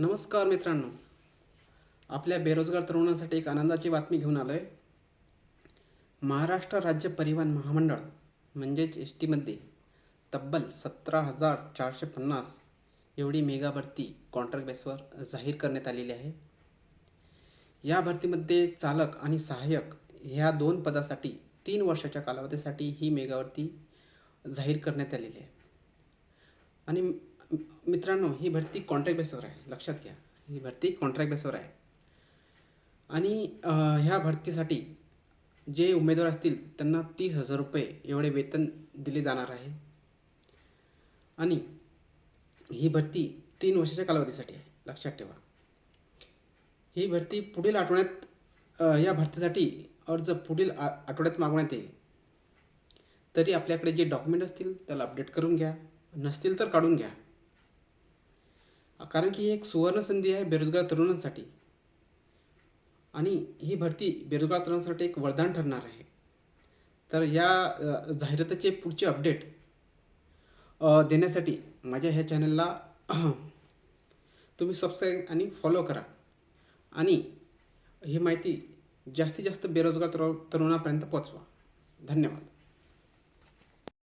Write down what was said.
नमस्कार मित्रांनो. आपल्या बेरोजगार तरुणांसाठी एक आनंदाची बातमी घेऊन आलो आहे महाराष्ट्र राज्य परिवहन महामंडळ म्हणजेच एस टीमध्ये तब्बल सतरा हजार चारशे पन्नास एवढी मेगा भरती कॉन्ट्रॅक्ट बेसवर जाहीर करण्यात आलेली आहे. या भरतीमध्ये चालक आणि सहाय्यक ह्या दोन पदासाठी तीन वर्षाच्या कालावधीसाठी ही मेगा भरती जाहीर करण्यात आलेली आहे. आणि मित्रांनो ही भरती कॉन्ट्रॅक्ट बेसवर आहे. लक्षात घ्या. ही भरती कॉन्ट्रॅक्ट बेसवर आहे. आणि ह्या भरतीसाठी जे उमेदवार असतील त्यांना तीस हजार रुपये एवढे वेतन दिले जाणार आहे. आणि ही भरती तीन वर्षाच्या कालावधीसाठी आहे. लक्षात ठेवा. ही भरती पुढील आठवड्यात या भरतीसाठी अर्ज पुढील आ आठवड्यात मागवण्यात येईल. तरी आपल्याकडे जे डॉक्युमेंट असतील त्याला अपडेट करून घ्या. नसतील तर काढून घ्या. कारण की ही एक सुवर्ण संधी आहे बेरोजगार तरुणांसाठी. आणि ही भरती बेरोजगार तरुणांसाठी एक वरदान ठरणार आहे. तर या जाहिरातीचे पुढचे अपडेट देण्यासाठी माझ्या ह्या चॅनलला तुम्ही सबस्क्राईब आणि फॉलो करा. आणि ही माहिती जास्तीत जास्त बेरोजगार तरुणापर्यंत पोचवा धन्यवाद.